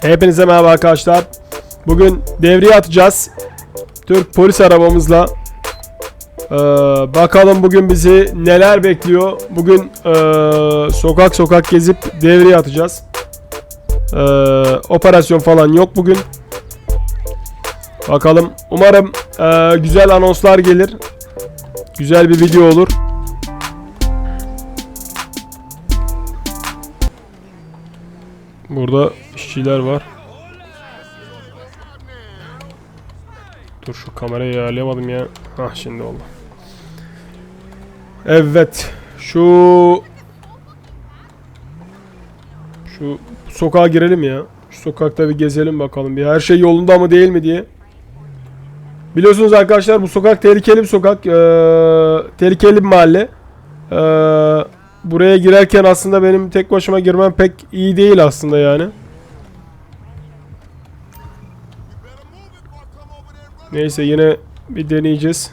Hepinize merhaba arkadaşlar. Bugün devriye atacağız. Türk polis arabamızla. Ee, bakalım bugün bizi neler bekliyor. Bugün ee, sokak sokak gezip devriye atacağız. Ee, operasyon falan yok bugün. Bakalım. Umarım ee, güzel anonslar gelir. Güzel bir video olur. Burada işçiler var. Dur şu kamerayı ayarlayamadım ya. Hah şimdi oldu. Evet. Şu şu sokağa girelim ya. Şu sokakta bir gezelim bakalım bir her şey yolunda mı değil mi diye. Biliyorsunuz arkadaşlar bu sokak tehlikeli bir sokak. Ee, tehlikeli bir mahalle. Ee, buraya girerken aslında benim tek başıma girmem pek iyi değil aslında yani. Neyse yine bir deneyeceğiz.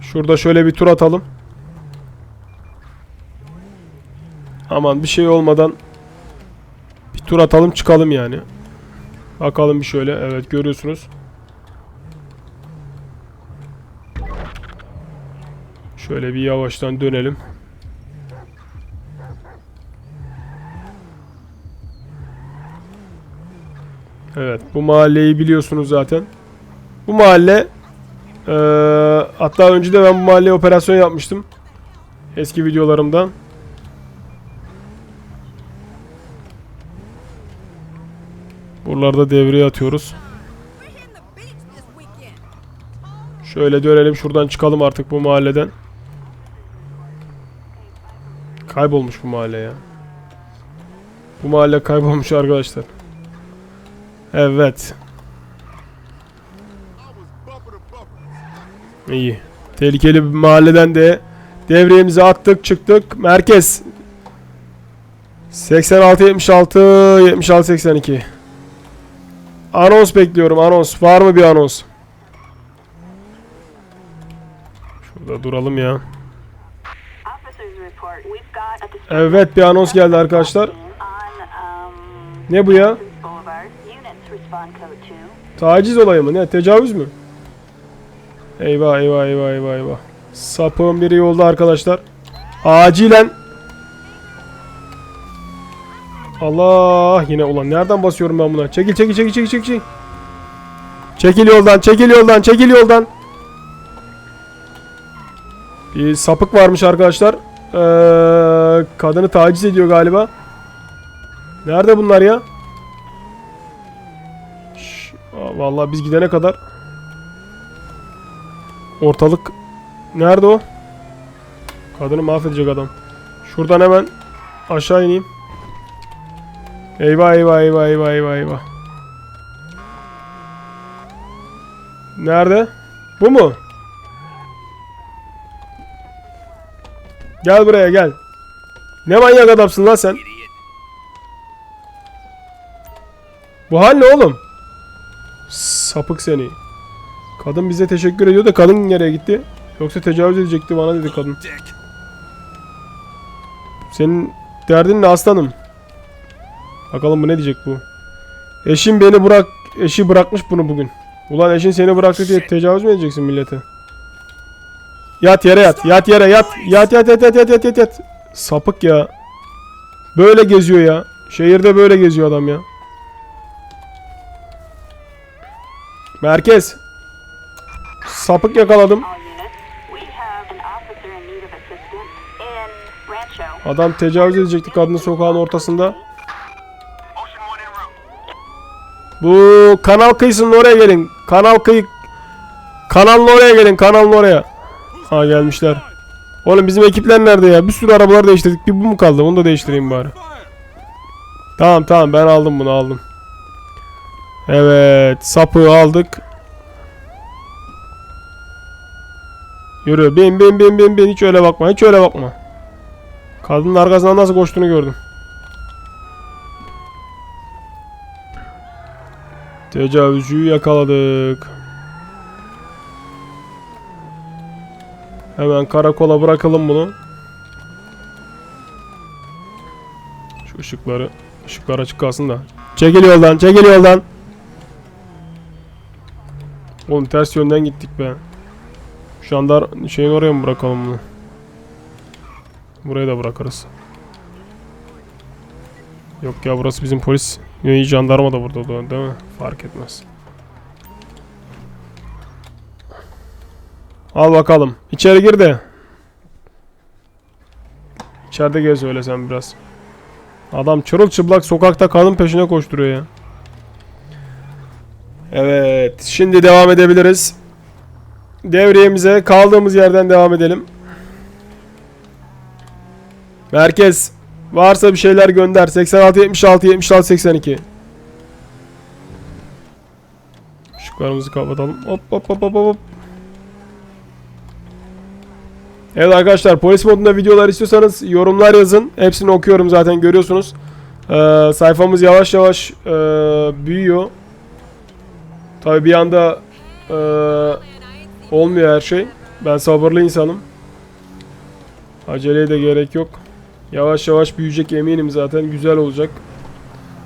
Şurada şöyle bir tur atalım. Aman bir şey olmadan bir tur atalım çıkalım yani. Bakalım bir şöyle. Evet görüyorsunuz. Şöyle bir yavaştan dönelim. Evet bu mahalleyi biliyorsunuz zaten. Bu mahalle eee, hatta önce de ben bu mahalleye operasyon yapmıştım. Eski videolarımdan. Buralarda devreye atıyoruz. Şöyle dönelim şuradan çıkalım artık bu mahalleden. Kaybolmuş bu mahalle ya. Bu mahalle kaybolmuş arkadaşlar. Evet. İyi. Tehlikeli bir mahalleden de devreyemizi attık çıktık. Merkez. 86 76 76 82. Anons bekliyorum anons. Var mı bir anons? Şurada duralım ya. Evet bir anons geldi arkadaşlar. Ne bu ya? Taciz olayı mı? Ne? Tecavüz mü? Eyvah eyvah eyvah eyvah eyvah. Sapığın biri yolda arkadaşlar. Acilen. Allah yine ulan nereden basıyorum ben buna? Çekil çekil çekil çekil çekil. Çekil yoldan çekil yoldan çekil yoldan. Bir sapık varmış arkadaşlar. Ee, kadını taciz ediyor galiba. Nerede bunlar ya? Vallahi biz gidene kadar ortalık nerede o? Kadını mahvedecek adam. Şuradan hemen aşağı ineyim. Eyvah eyvah eyvah eyvah eyvah eyvah. Nerede? Bu mu? Gel buraya gel. Ne manyak adamsın lan sen? Bu hal ne oğlum? Sapık seni. Kadın bize teşekkür ediyor da kadın nereye gitti? Yoksa tecavüz edecekti bana dedi kadın. Senin derdin ne aslanım? Bakalım bu ne diyecek bu? Eşim beni bırak, eşi bırakmış bunu bugün. Ulan eşin seni bıraktı diye tecavüz mü edeceksin millete? Yat yere yat, yat yere yat, yat yat yat yat yat yat yat yat. Sapık ya. Böyle geziyor ya. Şehirde böyle geziyor adam ya. Merkez. Sapık yakaladım. Adam tecavüz edecekti kadını sokağın ortasında. Bu kanal kıyısının oraya gelin. Kanal kıyı kanalın oraya gelin. Kanalın oraya. Ha gelmişler. Oğlum bizim ekipler nerede ya? Bir sürü arabalar değiştirdik. Bir bu mu kaldı? Onu da değiştireyim bari. Tamam tamam ben aldım bunu aldım. Evet sapı aldık. Yürü bin bin bin bin bin hiç öyle bakma hiç öyle bakma. Kadının arkasından nasıl koştuğunu gördüm. Tecavüzcüyü yakaladık. Hemen karakola bırakalım bunu. Şu ışıkları Işıklar açık kalsın da. Çekil yoldan, çekil yoldan. Oğlum ters yönden gittik be. Şu anda şeyin oraya mı bırakalım bunu? Buraya da bırakırız. Yok ya burası bizim polis. İyi jandarma da burada değil mi? Fark etmez. Al bakalım. İçeri gir de. İçeride gez öyle sen biraz. Adam çırılçıplak sokakta kadın peşine koşturuyor ya. Evet. Şimdi devam edebiliriz. Devriyemize kaldığımız yerden devam edelim. Merkez. Varsa bir şeyler gönder. 86 76 76 82. Işıklarımızı kapatalım. Hop hop hop hop hop. Evet arkadaşlar polis modunda videolar istiyorsanız yorumlar yazın. Hepsini okuyorum zaten görüyorsunuz. Ee, sayfamız yavaş yavaş ee, büyüyor. Tabi bir anda ee, olmuyor her şey. Ben sabırlı insanım. Aceleye de gerek yok. Yavaş yavaş büyüyecek eminim zaten. Güzel olacak.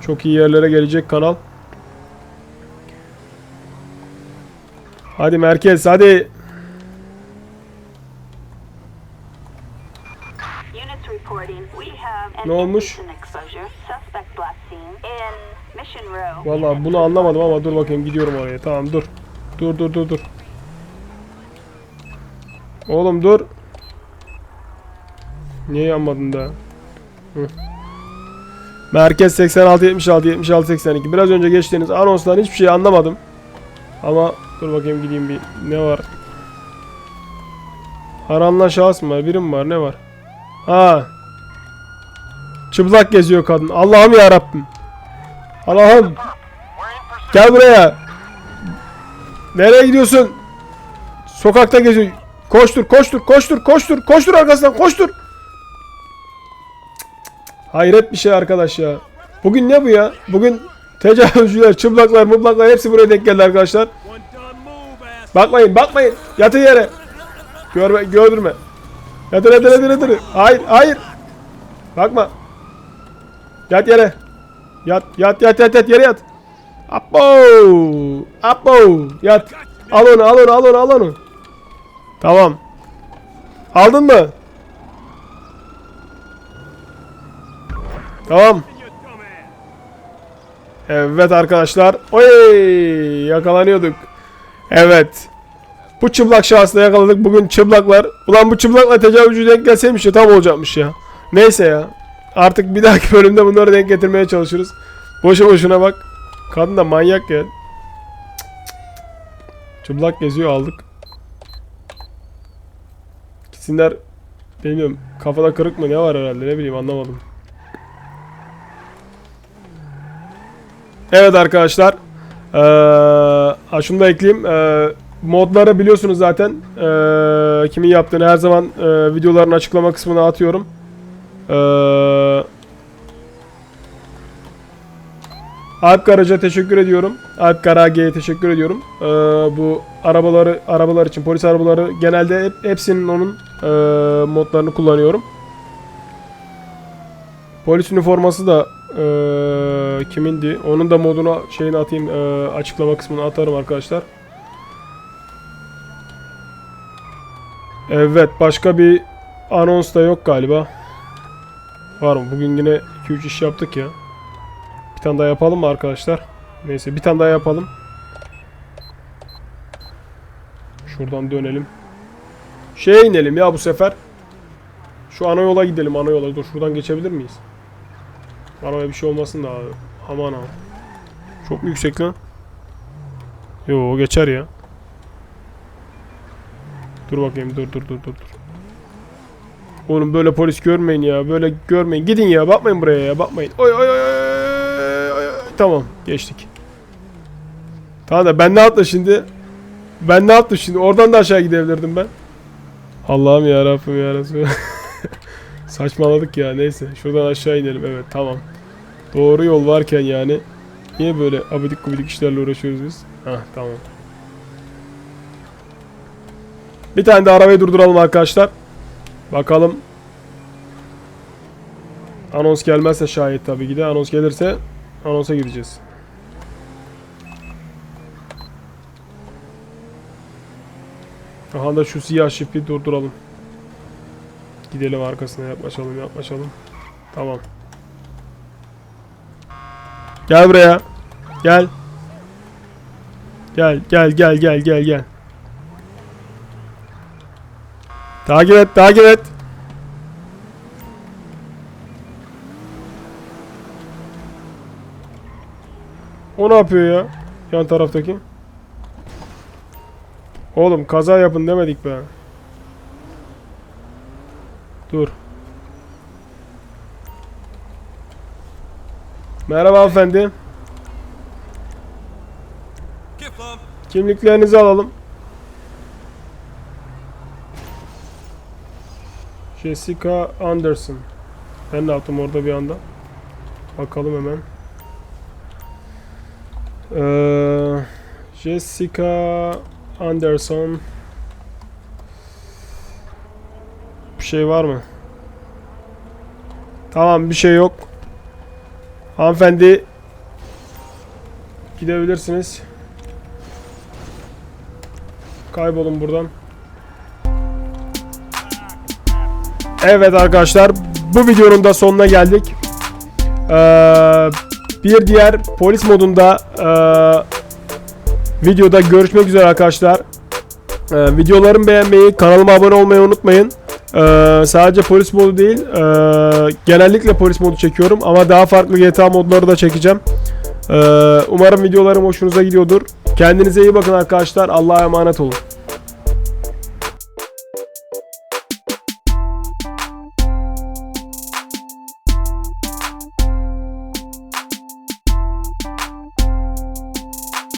Çok iyi yerlere gelecek kanal. Hadi merkez hadi. Mission Row. Vallahi bunu anlamadım ama dur bakayım gidiyorum oraya. Tamam dur. Dur dur dur dur. Oğlum dur. Niye yanmadın da? Hı. Merkez 86 76 76 82. Biraz önce geçtiğiniz anonsdan hiçbir şey anlamadım. Ama dur bakayım gideyim bir ne var? Aranan şahıs mı var? Biri mi var? Ne var? Ha. Çıplak geziyor kadın. Allah'ım ya Rabbim. Allah'ım. Gel buraya. Nereye gidiyorsun? Sokakta geziyor. Koştur, koştur, koştur, koştur, koştur arkasından, koştur. Hayret bir şey arkadaş ya. Bugün ne bu ya? Bugün tecavüzcüler, çıplaklar, mutlaklar hepsi buraya denk geldi arkadaşlar. Bakmayın, bakmayın. Yatın yere. Görme, gördürme. Yatır, yatır, yatır, yatır. Hayır, hayır. Bakma. Yat yere. Yat, yat, yat, yat, yat, yere yat. Apo! Apo! Yat. Al onu, al onu, al onu, al onu. Tamam. Aldın mı? Tamam. Evet arkadaşlar. Oy! Yakalanıyorduk. Evet. Bu çıplak şahsla yakaladık. Bugün çıplaklar. Ulan bu çıplakla tecavüzcü denk gelseymiş ya tam olacakmış ya. Neyse ya. Artık bir dahaki bölümde bunları denk getirmeye çalışırız. Boşu boşuna bak. Kadın da manyak ya. Çıplak geziyor aldık. Gitsinler. Bilmiyorum. Kafada kırık mı ne var herhalde ne bileyim anlamadım. Evet arkadaşlar. Ee, şunu da ekleyeyim. Ee, modları biliyorsunuz zaten. Ee, kimin yaptığını her zaman e, videoların açıklama kısmına atıyorum. Ee, Alp Karaca teşekkür ediyorum. Alp Karage'ye teşekkür ediyorum. Ee, bu arabaları arabalar için polis arabaları genelde hep, hepsinin onun e, modlarını kullanıyorum. Polis üniforması da e, kimindi? Onun da modunu şeyini atayım e, açıklama kısmına atarım arkadaşlar. Evet başka bir anons da yok galiba. Var mı? Bugün yine 2-3 iş yaptık ya. Bir tane daha yapalım mı arkadaşlar? Neyse bir tane daha yapalım. Şuradan dönelim. Şeye inelim ya bu sefer. Şu ana yola gidelim ana yola. Dur şuradan geçebilir miyiz? Arabaya bir şey olmasın da abi. Aman ha. Çok mu yüksek lan? Yo geçer ya. Dur bakayım dur dur dur dur. Oğlum böyle polis görmeyin ya. Böyle görmeyin. Gidin ya. Bakmayın buraya ya. Bakmayın. Oy oy oy oy. Tamam. Geçtik. Tamam da ben ne yaptım şimdi? Ben ne yaptım şimdi? Oradan da aşağı gidebilirdim ben. Allah'ım ya Rabbim ya. Saçmaladık ya. Neyse. Şuradan aşağı inelim. Evet tamam. Doğru yol varken yani. Niye böyle abidik gubidik işlerle uğraşıyoruz biz? Hah tamam. Bir tane de arabayı durduralım arkadaşlar. Bakalım. Anons gelmezse şayet tabii ki de. Anons gelirse anonsa gideceğiz. Aha da şu siyah şipi durduralım. Gidelim arkasına yaklaşalım yaklaşalım. Tamam. Gel buraya. Gel. Gel gel gel gel gel gel. Takip et takip et. O ne yapıyor ya? Yan taraftaki. Oğlum kaza yapın demedik be. Dur. Merhaba hanımefendi. Kimliklerinizi alalım. Jessica Anderson. Ben de attım orada bir anda. Bakalım hemen. Ee, Jessica Anderson. Bir şey var mı? Tamam bir şey yok. Hanımefendi gidebilirsiniz. Kaybolun buradan. Evet arkadaşlar bu videonun da sonuna geldik. Ee, bir diğer polis modunda ee, videoda görüşmek üzere arkadaşlar. Ee, videolarımı beğenmeyi, kanalıma abone olmayı unutmayın. Ee, sadece polis modu değil, ee, genellikle polis modu çekiyorum ama daha farklı GTA modları da çekeceğim. Ee, umarım videolarım hoşunuza gidiyordur. Kendinize iyi bakın arkadaşlar. Allah'a emanet olun.